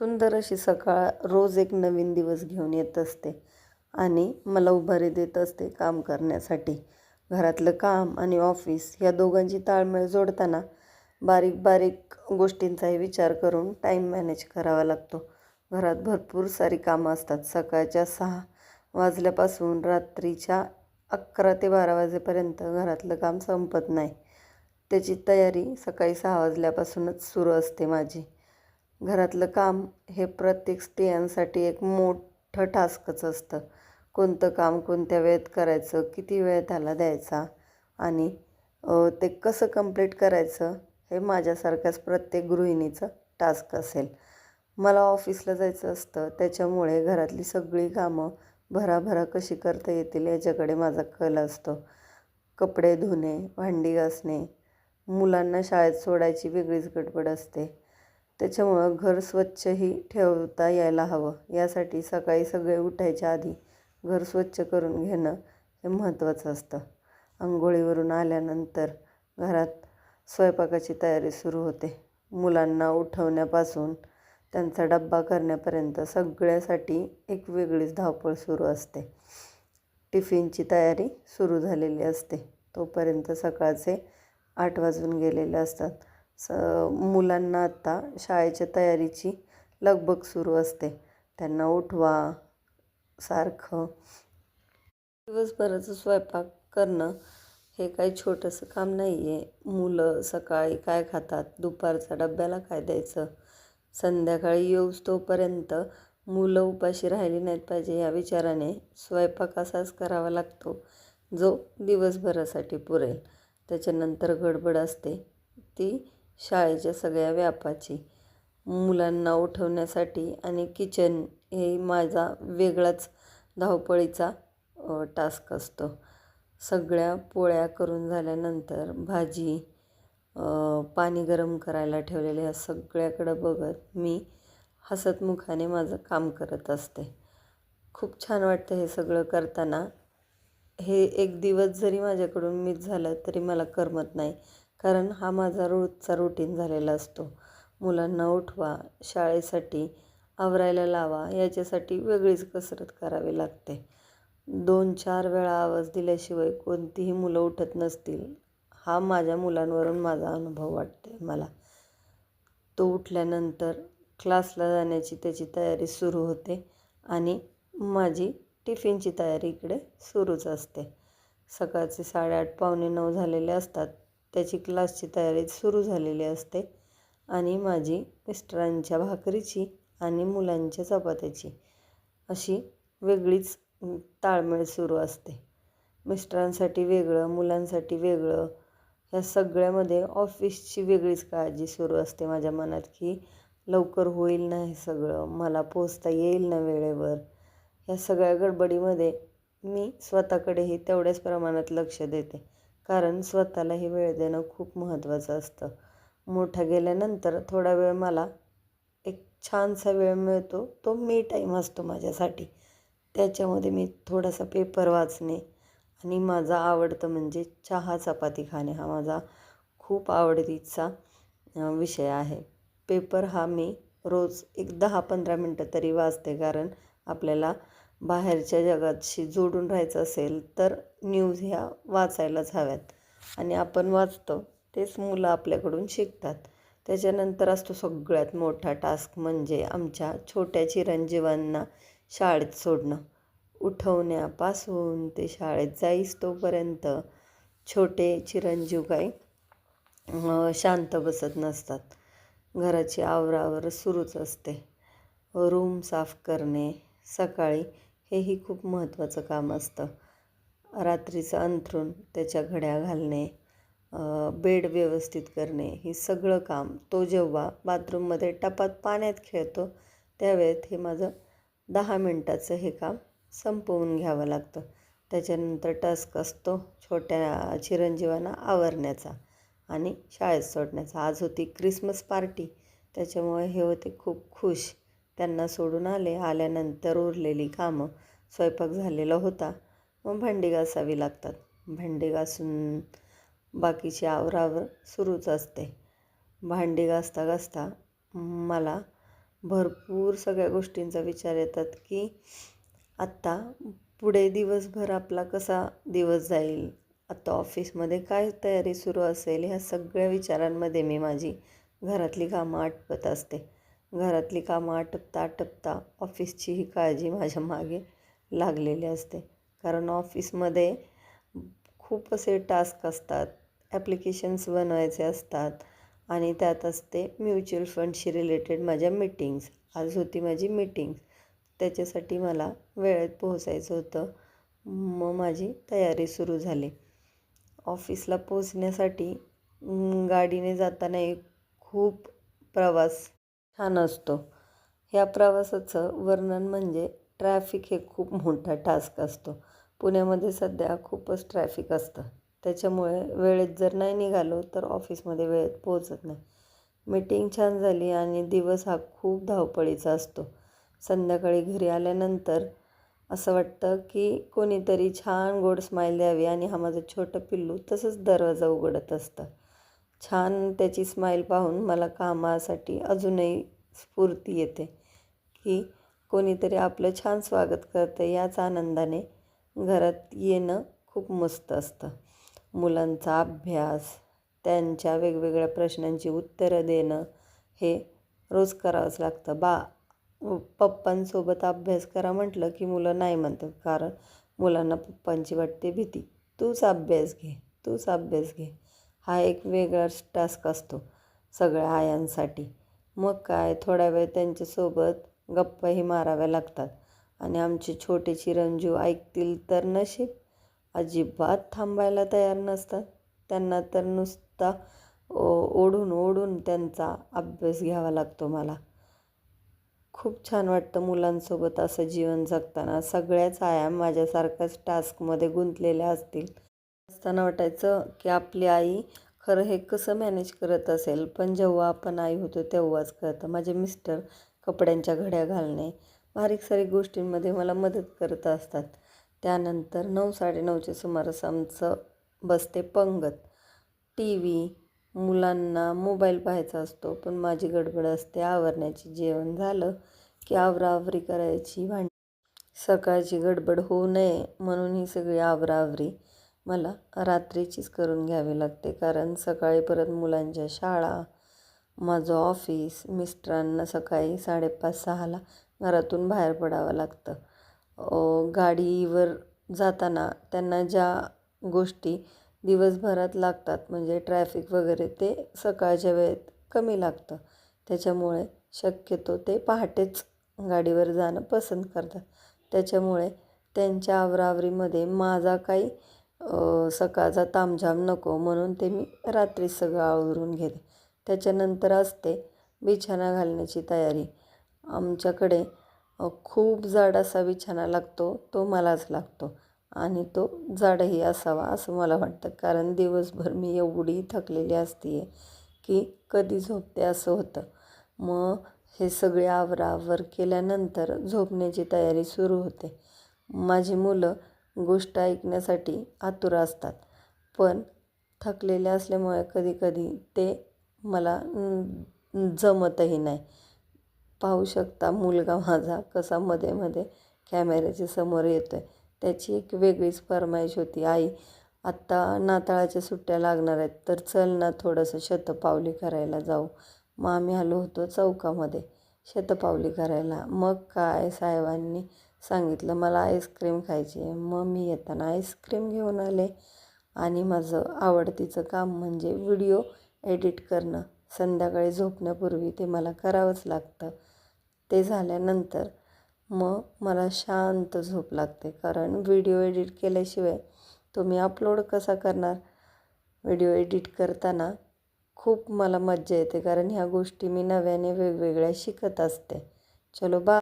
सुंदर अशी सकाळ रोज एक नवीन दिवस घेऊन येत असते आणि मला उभारी देत असते काम करण्यासाठी. घरातलं काम आणि ऑफिस या दोघांची ताळमेळ जोडताना बारीक बारीक गोष्टींचाही विचार करून टाईम मॅनेज करावा लागतो. घरात भरपूर सारी कामं असतात. सकाळच्या सहा वाजल्यापासून रात्रीच्या अकरा ते बारा वाजेपर्यंत घरातलं काम संपत नाही. त्याची तयारी सकाळी सहा वाजल्यापासूनच सुरू असते माझी. घरातलं काम हे प्रत्येक स्त्रियांसाठी एक मोठं टास्कच असतं. कोणतं काम कोणत्या वेळेत करायचं किती वेळ त्याला द्यायचा आणि ते कसं कंप्लीट करायचं हे माझ्यासारख्याच प्रत्येक गृहिणीचं टास्क असेल. मला ऑफिसला जायचं असतं त्याच्यामुळे घरातली सगळी कामं भराभरा कशी करता येतील याच्याकडे माझा कल असतो. कपडे धुणे भांडी घासणे मुलांना शाळेत सोडायची वेगळीच गडबड असते. त्याच्यामुळं घर स्वच्छही ठेवता यायला हवं. यासाठी सकाळी सगळे उठायच्या आधी घर स्वच्छ करून घेणं हे महत्त्वाचं असतं. अंघोळीवरून आल्यानंतर घरात स्वयंपाकाची तयारी सुरू होते. मुलांना उठवण्यापासून त्यांचा डब्बा करण्यापर्यंत सगळ्यासाठी एक वेगळीच धावपळ सुरू असते. टिफिनची तयारी सुरू झालेली असते. तोपर्यंत सकाळचे आठ वाजून गेलेले असतात. स मुलांना आत्ता शाळेच्या तयारीची लगबग सुरू असते. त्यांना उठवा सारखं. दिवसभराचं स्वयंपाक करणं हे काही छोटंसं काम नाही आहे मुलं सकाळी काय खातात दुपारचा डब्याला काय द्यायचं? संध्याकाळी येऊस तोपर्यंत मुलं उपाशी राहिली नाहीत पाहिजे या विचाराने स्वयंपाक असाच करावा लागतो जो दिवसभरासाठी पुरेल. त्याच्यानंतर गडबड असते. ती शाळेच्या सगळ्या व्यापाची. मुलांना उठवण्यासाठी आणि किचन हे माझा वेगळाच धावपळीचा टास्क असतो. सगळ्या पोळ्या करून झाल्यानंतर भाजी पाणी गरम करायला ठेवलेले ह्या सगळ्याकडं बघत मी हसतमुखाने माझं काम करत असते. खूप छान वाटतं हे सगळं करताना. हे एक दिवस जरी माझ्याकडून मिस झालं तरी मला करमत नाही. कारण हा माझा रोजचा रुटीन झालेला असतो. मुलांना उठवा शाळेसाठी आवरायला लावा याच्यासाठी वेगळीच कसरत करावी लागते. दोन चार वेळा आवाज दिल्याशिवाय कोणतीही मुलं उठत नसतील हा माझ्या मुलांवरून माझा अनुभव वाटते मला. तो उठल्यानंतर क्लासला जाण्याची त्याची तयारी सुरू होते आणि माझी टिफिनची तयारी इकडे सुरूच असते. सकाळचे साडेआठ पावणे नऊ झालेले असतात. त्याची क्लासची तयारी सुरू झालेली असते आणि माझी मिस्टरांच्या भाकरीची आणि मुलांच्या चपात्याची अशी वेगळीच ताळमेळ सुरू असते. मिस्टरांसाठी वेगळं मुलांसाठी वेगळं ह्या सगळ्यामध्ये ऑफिसची वेगळीच काळजी सुरू असते माझ्या मनात की लवकर होईल ना हे सगळं मला पोचता येईल ना वेळेवर. ह्या सगळ्या गडबडीमध्ये मी स्वतःकडेही तेवढ्याच प्रमाणात लक्ष देते. कारण स्वतःलाही वेळ देणं खूप महत्त्वाचं असतं. मोठं गेल्यानंतर थोडा वेळ मला एक छानसा वेळ मिळतो तो मी टाईम असतो माझ्यासाठी. त्याच्यामध्ये मी थोडासा पेपर वाचणे आणि माझा आवडतं म्हणजे चहा चपाती खाणे हा माझा खूप आवडतीचा विषय आहे. पेपर हा मी रोज एक दहा पंधरा मिनटं तरी वाचते कारण आपल्याला बाहेरच्या जगाशी जोडून राहायचं असेल तर न्यूज ह्या वाचायलाच हव्यात. आणि आपण वाचतो तेच मुलं आपल्याकडून शिकतात. त्याच्यानंतर असतो सगळ्यात मोठा टास्क म्हणजे आमच्या छोट्या चिरंजीवांना शाळेत सोडणं. उठवण्यापासून ते शाळेत जाईस तोपर्यंत छोटे चिरंजीव काही शांत बसत नसतात. घराची आवरावर सुरूच असते. रूम साफ करणे सकाळी हेही खूप महत्त्वाचं काम असतं. रात्रीचं अंथरूण त्याच्या घड्या घालणे बेड व्यवस्थित करणे हे सगळं काम तो जेव्हा बाथरूममध्ये टपात पाण्यात खेळतो त्यावेळेत हे माझं दहा मिनटाचं हे काम संपवून घ्यावं लागतं. त्याच्यानंतर टस्क असतो छोट्या चिरंजीवांना आवरण्याचा आणि शाळेत सोडण्याचा. आज होती क्रिसमस पार्टी त्याच्यामुळे हे होते खूप खुश. त्यांना सोडून आले. आल्यानंतर उरलेली कामं स्वयंपाक झालेला होता. मग भांडी घासावी लागतात. भांडी घासून बाकीची आवरावर सुरूच असते. भांडी घासता घासता मला भरपूर सगळ्या गोष्टींचा विचार येतात की आत्ता पुढे दिवसभर आपला कसा दिवस जाईल? आत्ता ऑफिसमध्ये काय तयारी सुरू असेल? ह्या सगळ्या विचारांमध्ये मी माझी घरातली कामं आटपत असते. घरातली कामं आटपता आटपता ऑफिसचीही काळजी माझ्या मागे लागलेली असते. कारण ऑफिसमध्ये खूप असे टास्क असतात ॲप्लिकेशन्स बनवायचे असतात आणि त्यात असते म्युच्युअल फंडशी रिलेटेड माझ्या मीटिंग्स. आज होती माझी मीटिंग. त्याच्यासाठी मला वेळेत पोहोचायचं होतं. मग माझी तयारी सुरू झाली. ऑफिसला पोचण्यासाठी गाडीने जाताना एक खूप प्रवास छान असतो. ह्या प्रवासाचं वर्णन म्हणजे ट्रॅफिक हे खूप मोठा टास्क असतो. पुण्यामध्ये सध्या खूपच ट्रॅफिक असतं. त्याच्यामुळे वेळेत जर नाही निघालो तर ऑफिसमध्ये वेळेत पोहोचत नाही. मीटिंग छान झाली आणि दिवस हा खूप धावपळीचा असतो. संध्याकाळी घरी आल्यानंतर असं वाटतं की कोणीतरी छान गोड स्माईल द्यावी आणि हा माझं छोटं पिल्लू तसंच दरवाजा उघडत असतं. छान त्याची स्माईल पाहून मला कामासाठी अजूनही स्फूर्ती येते की कोणीतरी आपलं छान स्वागत करतं याच आनंदाने घरात येणं खूप मस्त असतं. मुलांचा अभ्यास त्यांच्या वेगवेगळ्या प्रश्नांची उत्तरं देणं हे रोज करावंच लागतं. बा पप्पांसोबत अभ्यास करा म्हटलं की मुलं नाही म्हणतात कारण मुलांना पप्पांची वाटते भीती. तूच अभ्यास घे तूच अभ्यास घे. हा एक वेगळाच टास्क असतो सगळ्या आयांसाठी. मग काय थोड्या वेळ त्यांच्यासोबत गप्पाही माराव्या लागतात आणि आमचे छोटे चिरंजीव ऐकतील तर नशीब. अजिबात थांबायला तयार नसतात. त्यांना तर नुसता ओढून ओढून त्यांचा अभ्यास घ्यावा लागतो मला. खूप छान वाटतं मुलांसोबत असं जीवन जगताना. सगळ्याच आया माझ्यासारख्याच टास्कमध्ये गुंतलेल्या असतील. असताना वाटायचं की आपली आई खरं हे कसं मॅनेज करत असेल? पण जेव्हा आपण आई होतो तेव्हाच कळतं. माझे मिस्टर कपड्यांच्या घड्या घालणे बारीक सारीक गोष्टींमध्ये मला मदत करत असतात. त्यानंतर नऊ साडेनऊच्या सुमारास आमचं बसते पंगत. टी व्ही मुलांना मोबाईल पाहायचा असतो पण माझी गडबड असते. आवरण्याची जेवण झालं की आवराआवरी करायची भांडी. सकाळची गडबड होऊ नये म्हणून ही सगळी आवराआवरी मला रात्रीचीच करून घ्यावी लागते. कारण सकाळी परत मुलांच्या शाळा माझं ऑफिस मिस्टरांना सकाळी साडेपाच सहाला घरातून बाहेर पडावं लागतं. गाडीवर जाताना त्यांना ज्या गोष्टी दिवसभरात लागतात म्हणजे ट्रॅफिक वगैरे ते सकाळच्या वेळेत कमी लागतं. त्याच्यामुळे शक्यतो ते पहाटेच गाडीवर जाणं पसंत करतात. त्याच्यामुळे त्यांच्या आवरावरीमध्ये माझा काही सकाळचा तामझाम नको म्हणून ते मी रात्री सगळं आवरून घेते. त्याच्यानंतर असते बिछाना घालण्याची तयारी. आमच्याकडे खूप जाड असा बिछाना लागतो तो मलाच लागतो आणि तो जाडही असावा असं मला वाटतं. कारण दिवसभर मी एवढी थकलेली असते आहे की कधी झोपते असं होतं. मग हे सगळे आवरावर केल्यानंतर झोपण्याची तयारी सुरू होते. माझी मुलं गोष्ट ऐकण्यासाठी आतुर असतात. पण थकलेले असल्यामुळे कधीकधी ते मला जमतही नाही. पाहू शकता मुलगा माझा कसा मध्ये मध्ये कॅमेऱ्याच्या समोर येतो आहे त्याची एक वेगळीच फरमाईश होती. आई आत्ता नाताळाच्या सुट्ट्या लागणार आहेत तर चल ना थोडंसं शतपावली करायला जाऊ. मग आम्ही आलो होतो चौकामध्ये शतपावली करायला. मग काय साहेबांनी सांगितलं मला आईस्क्रीम खायची आहे. मग मी येताना आईस्क्रीम घेऊन आले आणि माझं आवडतीचं काम म्हणजे व्हिडिओ एडिट करणं. संध्याकाळी झोपण्यापूर्वी ते मला करावंच लागतं. ते झाल्यानंतर मग मला शांत झोप लागते कारण व्हिडिओ एडिट केल्याशिवाय तुम्ही अपलोड कसा करणार? व्हिडिओ एडिट करताना खूप मला मज्जा येते कारण ह्या गोष्टी मी नव्याने वेगवेगळ्या शिकत असते. चलो बा